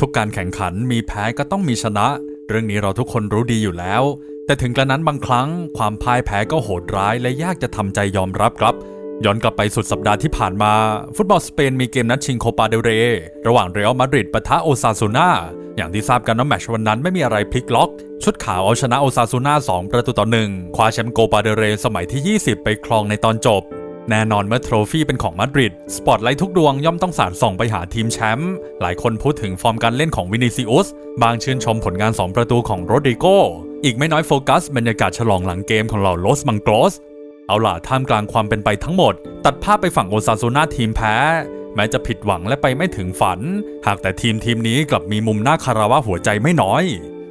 ทุกการแข่งขันมีแพ้ก็ต้องมีชนะ เรื่องนี้เราทุกคนรู้ดีอยู่แล้ว แต่ถึงกระนั้นบางครั้ง ความพ่ายแพ้ก็โหดร้ายและยากจะทำใจยอมรับครับ ย้อนกลับไปสุดสัปดาห์ที่ผ่านมา ฟุตบอลสเปนมีเกมนัดชิงโคปาเดเร ระหว่างเรอัลมาดริดปะทะโอซาซูนาอย่างที่ทราบกันว่าแมชวันนั้นไม่มีอะไรพลิกล็อก ชุดขาวเอาชนะโอซาซูนา2ประตูต่อหนึ่งคว้าแชมป์โกปาเดเรสมัยที่ 20 ไปครองในตอนจบ แน่นอนเมื่อโทรฟี่เป็นของมาดริดสปอตไลท์ทุกดวงย่อมต้องสาดส่องไปหาทีมแชมป์หลายคนพูดถึงฟอร์มการเล่นของวินิซิอุสบางชื่นชมผลงาน 2 ประตูของโรดริโกอีกไม่น้อยโฟกัสบรรยากาศฉลองหลังเกมของเหล่าโลสมังโกสเอาล่ะท่ามกลางความเป็นไปทั้งหมด ตัดภาพไปฝั่งโอซาซูนาทีมแพ้ แม้จะผิดหวังและไปไม่ถึงฝัน หากแต่ทีมทีมนี้กลับมีมุมหน้าคาราวะหัวใจไม่น้อย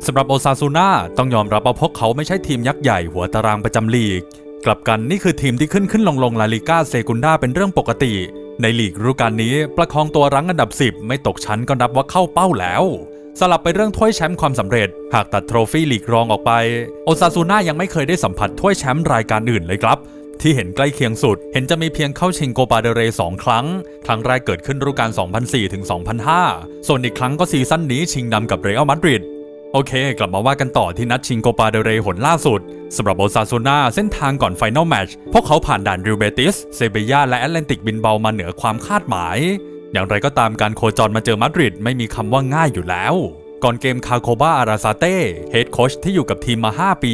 สำหรับโอซาซูนาต้องยอมรับว่าพวกเขาไม่ใช่ทีมยักษ์ใหญ่หัวตารางประจำลีก กลับกันนี่คือทีมที่ขึ้นขึ้นลงลงลาลิก้าเซกุนดาเป็นเรื่องปกติ ในลีกฤดูกาลนี้ ประคองตัวรั้งอันดับ 10 ไม่ตกชั้นก็นับว่าเข้าเป้าแล้วสลับไปเรื่องถ้วยแชมป์ความสำเร็จ หากตัดโทรฟี่ลีกรองออกไป โอซาซูน่ายังไม่เคยได้สัมผัสถ้วยแชมป์รายการอื่นเลยครับ ที่เห็นใกล้เคียงสุด เห็นจะมีเพียงเข้าชิงโกปาเดเรสองครั้ง ครั้งแรกเกิดขึ้นฤดูกาล2004ถึง2005 ส่วนอีกครั้งก็ซีซั่นนี้ชิงนำกับเรอัลมาดริด โอเค กลับมาว่ากันต่อที่นัดชิงโกปาเดเรย์หนล่าสุดสำหรับโอซาซูนาเส้นทางก่อนไฟนอลแมตช์พวกเขาผ่านด่านริวเบติส เซเบียและแอตแลนติกบินเบามาเหนือความคาดหมาย อย่างไรก็ตามการโคจรมาเจอมาดริดไม่มีคำว่าง่ายอยู่แล้ว ก่อนเกมคาโคบาอาราซาเต้เฮดโคชที่อยู่กับทีมมา 5 ปี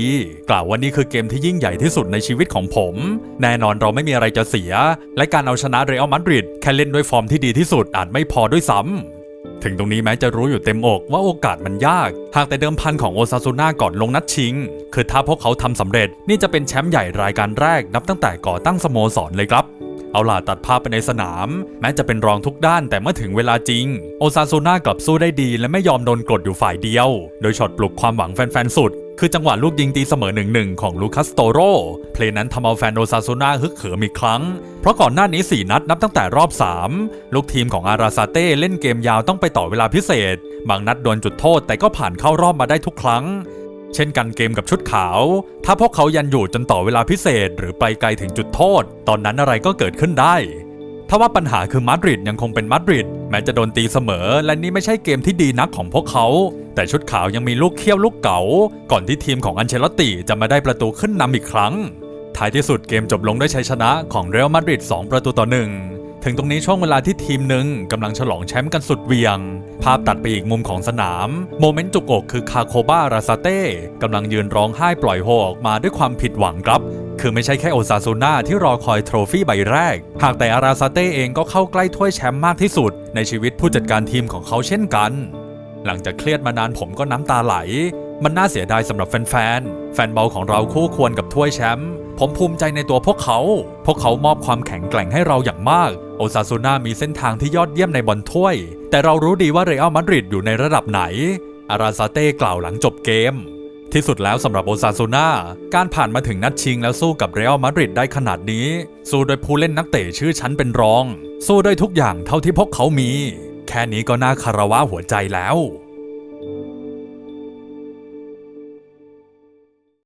กล่าวว่านี่คือเกมที่ยิ่งใหญ่ที่สุดในชีวิตของผม แน่นอนเราไม่มีอะไรจะเสีย และการเอาชนะเรอัลมาดริดแค่เล่นด้วยฟอร์มที่ดีที่สุดอาจไม่พอด้วยซ้ำ ถึงตรงนี้แม้จะรู้อยู่เต็มอกว่าโอกาสมันยาก หากแต่เดิมพันของโอซาซูน่าก่อนลงนัดชิง คือถ้าพวกเขาทำสำเร็จนี่จะเป็นแชมป์ใหญ่รายการแรกนับตั้งแต่ก่อตั้งสโมสรเลยครับ เอาล่ะตัดภาพไปในสนาม แม้จะเป็นรองทุกด้านแต่เมื่อถึงเวลาจริง โอซาโซน่ากลับสู้ได้ดีและไม่ยอมโดนกดอยู่ฝ่ายเดียว โดยช็อตปลุกความหวังแฟนๆ สุด คือจังหวะลูกยิงตีเสมอหนึ่งหนึ่งของลูคัสโตโรเพลย์นั้นทำเอาแฟนโอซาซูน่าฮึกเหิมอีกครั้ง เพราะก่อนหน้านี้ 4 นัดนับตั้งแต่รอบ 3 ลูกทีมของอาราซาเต้เล่นเกมยาวต้องไปต่อเวลาพิเศษ บางนัดโดนจุดโทษแต่ก็ผ่านเข้ารอบมาได้ทุกครั้ง เช่นกันเกมกับชุดขาว ถ้าพวกเขายันอยู่จนต่อเวลาพิเศษ หรือไปไกลถึงจุดโทษ ตอนนั้นอะไรก็เกิดขึ้นได้ทว่าปัญหาคือมาดริดยังคงเป็นมาดริดแม้จะโดนตีเสมอ และนี่ไม่ใช่เกมที่ดีนักของพวกเขา แต่ชุดขาวยังมีลูกเขี้ยวลูกเก๋าก่อนที่ทีมของอันเชลตติจะมาได้ประตูขึ้นนำอีกครั้ง ท้ายที่สุดเกมจบลงด้วยชัยชนะของเรอัลมาดริด2ประตูต่อหนึ่ง ถึงตรงนี้ช่วงเวลาที่ทีมหนึ่งกำลังฉลองแชมป์กันสุดเวียง ภาพตัดไปอีกมุมของสนาม โมเมนต์จุกอกคือคาโคบาราซาเต้กำลังยืนร้องไห้ปล่อยโฮออกมาด้วยความผิดหวังครับ คือไม่ใช่แค่โอซาซูน่าที่รอคอยโทรฟี่ใบแรก หากแต่อาราซาเต้เองก็เข้าใกล้ถ้วยแชมป์มากที่สุด ในชีวิตผู้จัดการทีมของเขาเช่นกัน หลังจากเครียดมานานผมก็น้ำตาไหล มันน่าเสียดายสำหรับแฟนๆแฟนบอลของเราคู่ควรกับถ้วยแชมป์ผมภูมิใจในตัวพวกเขา พวกเขามอบความแข็งแกร่งให้เราอย่างมาก โอซาซูน่ามีเส้นทางที่ยอดเยี่ยมในบอลถ้วย แต่เรารู้ดีว่าเรอัลมาดริดอยู่ในระดับไหน อาราซาเต้กล่าวหลังจบเกม ที่สุดแล้วสำหรับโอซาซูน่าการผ่านมาถึงนัดชิงแล้วสู้กับเรอัลมาดริดได้ขนาดนี้ สู้โดยผู้เล่นนักเตะชื่อชั้นเป็นรอง สู้ด้วยทุกอย่างเท่าที่พวกเขามี แค่นี้ก็น่าคารวะหัวใจแล้ว